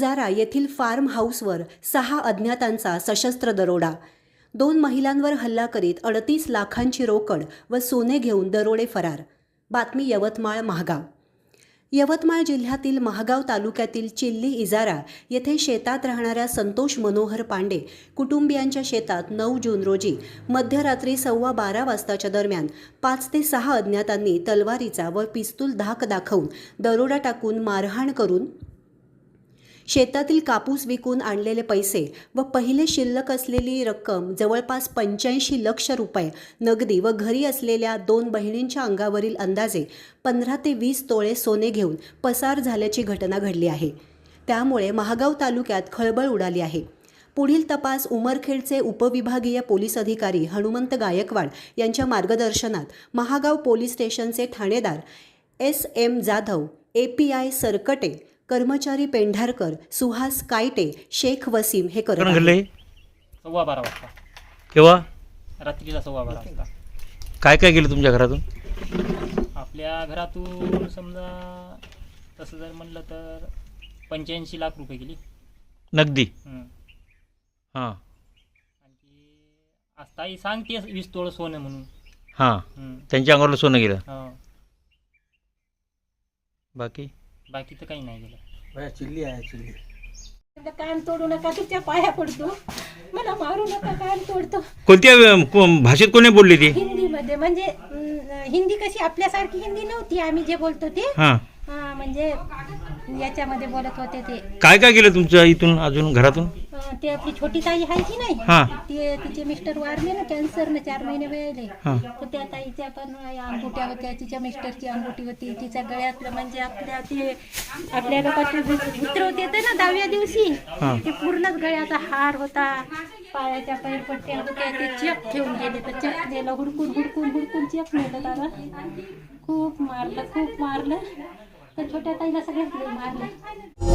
इजारा येथील फार्म हाऊसवर सहा अज्ञातांचा सशस्त्र दरोडा. दोन महिलांवर हल्ला करीत अडतीस लाखांची रोकड व सोने घेऊन दरोडे फरार. बातमी यवतमाळ महागाव. यवतमाळ जिल्ह्यातील महागाव तालुक्यातील चिल्ली इजारा येथे शेतात राहणाऱ्या संतोष मनोहर पांडे कुटुंबियांच्या शेतात नऊ जून रोजी मध्यरात्री सव्वा बारा वाजताच्या दरम्यान पाच ते सहा अज्ञातांनी तलवारीचा व पिस्तूल धाक दाखवून दरोडा टाकून मारहाण करून शेतातील कापूस विकून आणलेले पैसे व पहिले शिल्लक असलेली रक्कम जवळपास पंच्याऐंशी लक्ष रुपये नगदी व घरी असलेल्या दोन बहिणींच्या अंगावरील अंदाजे पंधरा ते वीस तोळे सोने घेऊन पसार झाल्याची घटना घडली आहे. त्यामुळे महागाव तालुक्यात खळबळ उडाली आहे. पुढील तपास उमरखेडचे उपविभागीय पोलीस अधिकारी हनुमंत गायकवाड यांच्या मार्गदर्शनात महागाव पोलीस स्टेशनचे ठाणेदार S M Jadhav A P I Sarkate कर्मचारी पेंढारकर सुहास कायटे शेख वसीम हे करत आहेत. घडले सव्वा बारा वाजता. केव्हा? रात्रीला सव्वा बारा वाजता. काय काय केलं तुमच्या घरातून? आपल्या घरातून समजा तसं जर म्हणलं तर पंच्याऐंशी लाख रुपये गेली. नगदी? हं. हां. आणखी आज ताई सांगते वीस तोळ सोनं म्हणून. हां. हं. त्यांच्या अंगावर सोनं गेलं. हो. बाकी? बाकी तर काही नाही गेलं. बया चिल्ली आहे चिल्ली. कान तोडू नका तुमच्या पाया पडतो. मला मारू नका कान तोडतो. कोणत्या अं, को- भाषेत कोणी बोलली ती? हिंदीमध्ये म्हणजे अं, हिंदी कशी आपल्यासारखी हिंदी नव्हती आम्ही जे बोलतो ते. हां. हा, म्हणजे याच्यामध्ये बोलत होते ते. काय काय केलं तुमच्या इथून अजून घरातून? ते आपली छोटी ताई आहे की नाही? हां. ते तिचे मिस्टर वारले ना कॅन्सरनं चार महिने वेळेले हां. तर त्या ताईच्या पण अंगुट्या होत्या तिच्या मिस्टरची अंगुठी होती तिच्या गळ्यातलं म्हणजे आपल्या ते आपल्या लोकांचे मित्र होते ते ना दहाव्या दिवशी. हां. ते पूर्णच गळ्याचा हार होता. पायाच्या पैरपट्ट्या होत्या ते चेक ठेवून गेले. तर चेक दिलं हुडकून हुडकून हुडकून चेक नेलं दादा खूप मारलं खूप मारलं. तर छोट्या ताईला सगळ्यात लई मारलं.